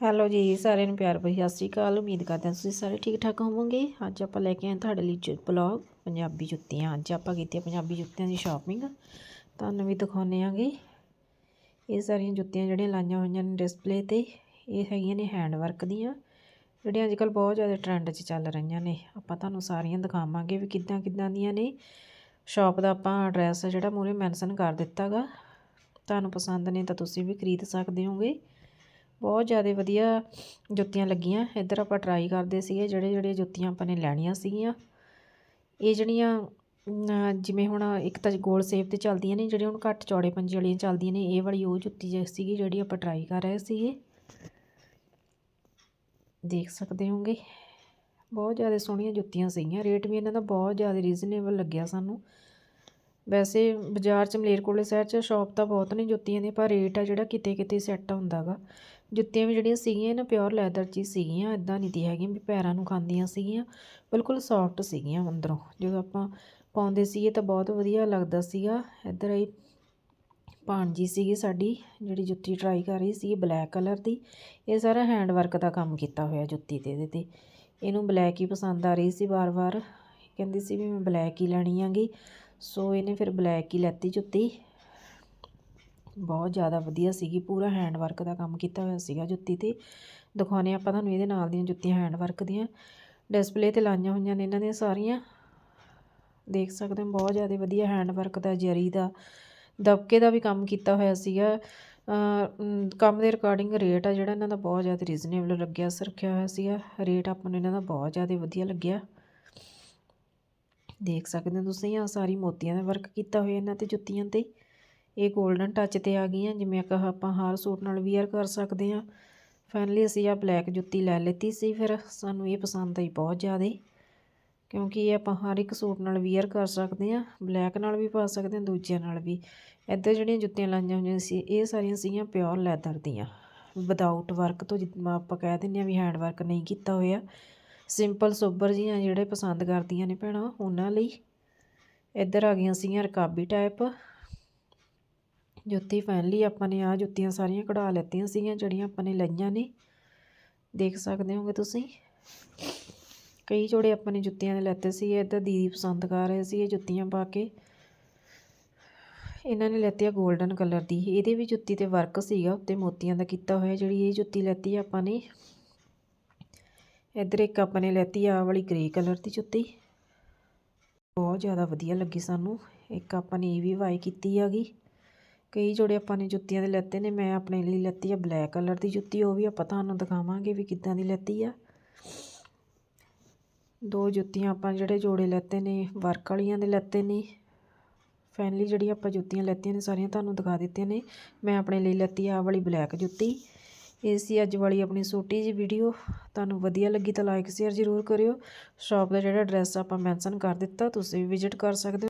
Hello ਜੀ, ਸਾਰਿਆਂ ਨੂੰ ਪਿਆਰ ਭਰੀ ਸਤਿ ਸ਼੍ਰੀ ਅਕਾਲ। ਉਮੀਦ ਕਰਦੇ ਹਾਂ ਤੁਸੀਂ ਸਾਰੇ ਠੀਕ ਠਾਕ ਹੋਵੋਗੇ। ਅੱਜ ਆਪਾਂ ਲੈ ਕੇ ਆਏ ਤੁਹਾਡੇ ਲਈ ਬਲੌਗ ਪੰਜਾਬੀ ਜੁੱਤੀਆਂ। ਅੱਜ ਆਪਾਂ ਕੀਤੀ ਪੰਜਾਬੀ ਜੁੱਤੀਆਂ ਦੀ ਸ਼ਾਪਿੰਗ ਤੁਹਾਨੂੰ ਵੀ ਦਿਖਾਉਨੇ ਆਂਗੇ ਇਹ ਸਾਰੀਆਂ ਜੁੱਤੀਆਂ ਜਿਹੜੀਆਂ ਲਾਈਆਂ ਹੋਈਆਂ ਨੇ ਡਿਸਪਲੇ ਤੇ, ਇਹ ਹੈਗੀਆਂ ਨੇ ਹੈਂਡ ਵਰਕ ਦੀਆਂ। ਜਿਹੜੀਆਂ ਅੱਜ ਕੱਲ ਬਹੁਤ ਜ਼ਿਆਦਾ ਟ੍ਰੈਂਡ 'ਚ ਚੱਲ ਰਹੀਆਂ ਨੇ। ਆਪਾਂ ਤੁਹਾਨੂੰ ਸਾਰੀਆਂ ਦਿਖਾਵਾਂਗੇ ਵੀ ਕਿੱਦਾਂ ਕਿੱਦਾਂ ਦੀਆਂ ਨੇ। ਸ਼ਾਪ ਦਾ ਆਪਾਂ ਐਡਰੈਸ ਜਿਹੜਾ ਮੂਰੇ ਮੈਂਸ਼ਨ ਕਰ ਦਿੱਤਾਗਾ। ਤੁਹਾਨੂੰ ਪਸੰਦ ਨੇ ਤਾਂ ਤੁਸੀਂ ਵੀ ਖਰੀਦ ਸਕਦੇ ਹੋਗੇ। ਬਹੁਤ ਜ਼ਿਆਦਾ ਵਧੀਆ ਜੁੱਤੀਆਂ ਲੱਗੀਆਂ। ਇੱਧਰ ਆਪਾਂ ਟਰਾਈ ਕਰਦੇ ਸੀਗੇ, ਜਿਹੜੇ ਜਿਹੜੇ ਜੁੱਤੀਆਂ ਆਪਾਂ ਨੇ ਲੈਣੀਆਂ ਸੀਗੀਆਂ। ਇਹ ਜਿਹੜੀਆਂ ਜਿਵੇਂ ਹੁਣ ਇੱਕ ਤਾਂ ਗੋਲ ਸੇਪ ਤੇ ਚੱਲਦੀਆਂ ਨੇ ਜਿਹੜੀਆਂ ਹੁਣ ਘੱਟ ਚੌੜੇ ਪੰਜੇ ਵਾਲੀਆਂ ਚੱਲਦੀਆਂ ਨੇ, ਇਹ ਵਾਲੀ ਉਹ ਜੁੱਤੀ ਜਿਹੀ ਸੀਗੀ ਜਿਹੜੀ ਆਪਾਂ ਟਰਾਈ ਕਰ ਰਹੇ ਸੀਗੇ। ਦੇਖ ਸਕਦੇ ਹੋਗੇ। ਬਹੁਤ ਜ਼ਿਆਦਾ ਸੋਹਣੀਆਂ ਜੁੱਤੀਆਂ ਸੀਗੀਆਂ। ਰੇਟ ਵੀ ਇਹਨਾਂ ਦਾ ਬਹੁਤ ਜ਼ਿਆਦਾ ਰੀਜ਼ਨੇਬਲ ਲੱਗਿਆ ਸਾਨੂੰ। ਵੈਸੇ ਬਾਜ਼ਾਰ 'ਚ ਮਲੇਰਕੋਟਲੇ ਸ਼ਹਿਰ 'ਚ ਸ਼ਾਪ ਤਾਂ ਬਹੁਤ ਨੇ, ਜੁੱਤੀਆਂ ਦੇ ਪਰ ਰੇਟ ਆ ਜਿਹੜਾ ਕਿਤੇ ਕਿਤੇ ਸੈੱਟ ਹੁੰਦਾਗਾ ਜੁੱਤੀਆਂ ਵੀ ਜਿਹੜੀਆਂ ਸੀਗੀਆਂ ਨਾ ਪਿਓਰ ਲੈਦਰ 'ਚ ਹੀ ਸੀਗੀਆਂ ਇਦਾਂ ਨਹੀਂ ਦੀ ਹੈਗੀਆਂ ਵੀ ਪੈਰਾਂ ਨੂੰ ਖਾਂਦੀਆਂ ਸੀਗੀਆਂ, ਬਿਲਕੁਲ ਸੌਫਟ ਸੀਗੀਆਂ ਅੰਦਰੋਂ। ਜਦੋਂ ਆਪਾਂ ਪਾਉਂਦੇ ਸੀਗੇ ਤਾਂ ਬਹੁਤ ਵਧੀਆ ਲੱਗਦਾ ਸੀਗਾ। ਇੱਧਰ ਇਹ ਭਾਣਜੀ ਸੀਗੀ ਸਾਡੀ, ਜਿਹੜੀ ਜੁੱਤੀ ਟਰਾਈ ਕਰ ਰਹੀ ਸੀ ਬਲੈਕ ਕਲਰ ਦੀ, ਇਹ ਸਾਰਾ ਹੈਂਡ ਵਰਕ ਦਾ ਕੰਮ ਕੀਤਾ ਹੋਇਆ ਜੁੱਤੀ ਤੇ, ਇਹਦੇ ਤੇ। ਇਹਨੂੰ ਬਲੈਕ ਹੀ ਪਸੰਦ ਆ ਰਹੀ ਸੀ ਵਾਰ-ਵਾਰ। ਕਹਿੰਦੀ ਸੀ ਵੀ ਮੈਂ ਬਲੈਕ ਹੀ ਲੈਣੀ ਆਂਗੀ ਸੋ ਇਹਨੇ ਫਿਰ ਬਲੈਕ ਹੀ ਲੈਤੀ ਜੁੱਤੀ। ਬਹੁਤ ਜ਼ਿਆਦਾ ਵਧੀਆ ਸੀਗੀ, ਪੂਰਾ ਹੈਂਡ ਵਰਕ ਦਾ ਕੰਮ ਕੀਤਾ ਹੋਇਆ ਸੀਗਾ ਜੁੱਤੀ ਤੇ। ਦਿਖਾਉਣੇ ਆਪਾਂ ਤੁਹਾਨੂੰ ਇਹਦੇ ਨਾਲ ਦੀਆਂ ਜੁੱਤੀਆਂ ਹੈਂਡ ਵਰਕ ਦੀਆਂ। ਡਿਸਪਲੇ ਤੇ ਲਾਈਆਂ ਹੋਈਆਂ ਨੇ ਇਹਨਾਂ ਦੀਆਂ ਸਾਰੀਆਂ। ਦੇਖ ਸਕਦੇ ਹੋ, ਬਹੁਤ ਜ਼ਿਆਦਾ ਵਧੀਆ ਹੈਂਡ ਵਰਕ ਦਾ, ਜਰੀ ਦਾ, ਦਬਕੇ ਦਾ ਵੀ ਕੰਮ ਕੀਤਾ ਹੋਇਆ ਸੀਗਾ। ਕੰਮ ਦੇ ਰਿਕਾਰਡਿੰਗ ਰੇਟ ਆ ਜਿਹੜਾ ਇਹਨਾਂ ਦਾ ਬਹੁਤ ਜ਼ਿਆਦਾ ਰੀਜ਼ਨੇਬਲ ਲੱਗਿਆ ਰੱਖਿਆ ਹੋਇਆ ਸੀਗਾ। ਰੇਟ ਆਪਾਂ ਨੂੰ ਇਹਨਾਂ ਦਾ ਬਹੁਤ ਜ਼ਿਆਦਾ ਵਧੀਆ ਲੱਗਿਆ। ਦੇਖ ਸਕਦੇ ਹੋ ਤੁਸੀਂ ਆ ਸਾਰੀ ਮੋਤੀਆਂ ਦਾ ਵਰਕ ਕੀਤਾ ਹੋਇਆ ਇਹਨਾਂ ਤੇ ਜੁੱਤੀਆਂ ਤੇ ਇਹ 골ਡਨ ਟੱਚ ਤੇ ਆ ਗਈਆਂ, ਜਿਵੇਂ ਕਿ ਆਪਾਂ ਹਰ ਸੂਟ ਨਾਲ ਵੀਅਰ ਕਰ ਸਕਦੇ ਆ ਫਾਈਨਲੀ ਅਸੀਂ ਆ ਬਲੈਕ ਜੁੱਤੀ ਲੈ ਲਿੱਤੀ ਸੀ, ਫਿਰ ਸਾਨੂੰ ਇਹ ਪਸੰਦ ਆਈ ਬਹੁਤ ਜ਼ਿਆਦਾ। ਕਿਉਂਕਿ ਇਹ ਆਪਾਂ ਹਰ ਇੱਕ ਸੂਟ ਨਾਲ ਵੀਅਰ ਕਰ ਸਕਦੇ ਆ ਬਲੈਕ ਨਾਲ ਵੀ ਪਾ ਸਕਦੇ ਆ ਦੂਜਿਆਂ ਨਾਲ ਵੀ। ਇੱਧਰ ਜਿਹੜੀਆਂ ਜੁੱਤੀਆਂ ਲਾਈਆਂ ਹੋਈਆਂ ਸੀ, ਇਹ ਸਾਰੀਆਂ ਸੀਗੀਆਂ ਪਿਓਰ ਲੈਦਰ ਦੀਆਂ। ਵਿਦਆਊਟ ਵਰਕ ਤੋਂ ਜਿੱਦਾਂ ਆਪਾਂ ਕਹਿ ਦਿੰਦੇ ਆ ਵੀ ਹੈਂਡ ਵਰਕ ਨਹੀਂ ਕੀਤਾ ਹੋਇਆ। ਸਿੰਪਲ ਸੋਬਰ ਜੀਆਂ ਜਿਹੜੇ ਪਸੰਦ ਕਰਦੀਆਂ ਨੇ ਭੈਣਾਂ, ਉਹਨਾਂ ਲਈ। ਇੱਧਰ ਆ ਗਈਆਂ ਸੀਗੀਆਂ ਰਕਾਬੀ ਟਾਈਪ ਜੁੱਤੀ ਫਾਈਨਲੀ ਆਪਾਂ ਨੇ ਆ ਜੁੱਤੀਆਂ ਸਾਰੀਆਂ ਕਢਾ ਲੈਤੀਆਂ ਸੀਗੀਆਂ, ਜਿਹੜੀਆਂ ਆਪਾਂ ਨੇ ਲਈਆਂ ਨੇ। ਦੇਖ ਸਕਦੇ ਹੋਗੇ ਤੁਸੀਂ। ਕਈ ਜੋੜੇ ਆਪਾਂ ਨੇ ਜੁੱਤੀਆਂ ਦੇ ਲੈਤੇ ਸੀ ਇੱਧਰ ਦੀਦੀ ਪਸੰਦ ਕਰ ਰਹੇ ਸੀ ਇਹ ਜੁੱਤੀਆਂ ਪਾ ਕੇ। ਇਹਨਾਂ ਨੇ ਲੈਤੀ ਆ 골ਡਨ ਕਲਰ ਦੀ। ਇਹਦੇ ਵੀ ਜੁੱਤੀ ਤੇ ਵਰਕ ਸੀਗਾ, ਉੱਤੇ ਮੋਤੀਆਂ ਦਾ ਕੀਤਾ ਹੋਇਆ, ਜਿਹੜੀ ਇਹ ਜੁੱਤੀ ਲੈਤੀ ਆਪਾਂ ਨੇ। ਇੱਧਰ ਇੱਕ ਆਪਾਂ ਨੇ ਲੈਤੀ ਆ ਵਾਲੀ ਗ੍ਰੇ ਕਲਰ ਦੀ ਜੁੱਤੀ। ਬਹੁਤ ਜ਼ਿਆਦਾ ਵਧੀਆ ਲੱਗੀ ਸਾਨੂੰ। ਇੱਕ ਆਪਾਂ ਨੇ ਇਹ ਵੀ ਵਾਈ ਕੀਤੀ ਹੈਗੀ। ਕਈ ਜੋੜੇ ਆਪਾਂ ਨੇ ਜੁੱਤੀਆਂ ਦੇ ਲੈਤੇ ਨੇ। ਮੈਂ ਆਪਣੇ ਲਈ ਲੈਤੀ ਆ ਬਲੈਕ ਕਲਰ ਦੀ ਜੁੱਤੀ। ਉਹ ਵੀ ਆਪਾਂ ਤੁਹਾਨੂੰ ਦਿਖਾਵਾਂਗੇ ਵੀ ਕਿੱਦਾਂ ਦੀ ਲੈਤੀ ਆ। ਦੋ ਜੁੱਤੀਆਂ ਆਪਾਂ ਜਿਹੜੇ ਜੋੜੇ ਲੈਤੇ ਨੇ ਵਰਕ ਵਾਲੀਆਂ ਦੇ ਲੈਤੇ ਨੇ। ਫਾਈਨਲੀ ਜਿਹੜੀ ਆਪਾਂ ਜੁੱਤੀਆਂ ਲੈਤੀਆਂ ਨੇ, ਸਾਰੀਆਂ ਤੁਹਾਨੂੰ ਦਿਖਾ ਦਿੱਤੀਆਂ ਨੇ। ਮੈਂ ਆਪਣੇ ਲਈ ਲੈਤੀ ਆ ਵਾਲੀ ਬਲੈਕ ਜੁੱਤੀ। ਇਹ ਸੀ ਅੱਜ ਵਾਲੀ ਆਪਣੀ ਛੋਟੀ ਜੀ ਵੀਡੀਓ ਤੁਹਾਨੂੰ ਵਧੀਆ ਲੱਗੀ ਤਾਂ ਲਾਈਕ ਸ਼ੇਅਰ ਜ਼ਰੂਰ ਕਰਿਓ। ਸ਼ਾਪ ਦਾ ਜਿਹੜਾ ਐਡਰੈਸ ਆਪਾਂ ਮੈਂਸ਼ਨ ਕਰ ਦਿੱਤਾ, ਤੁਸੀਂ ਵੀ ਵਿਜ਼ਿਟ ਕਰ ਸਕਦੇ ਹੋ।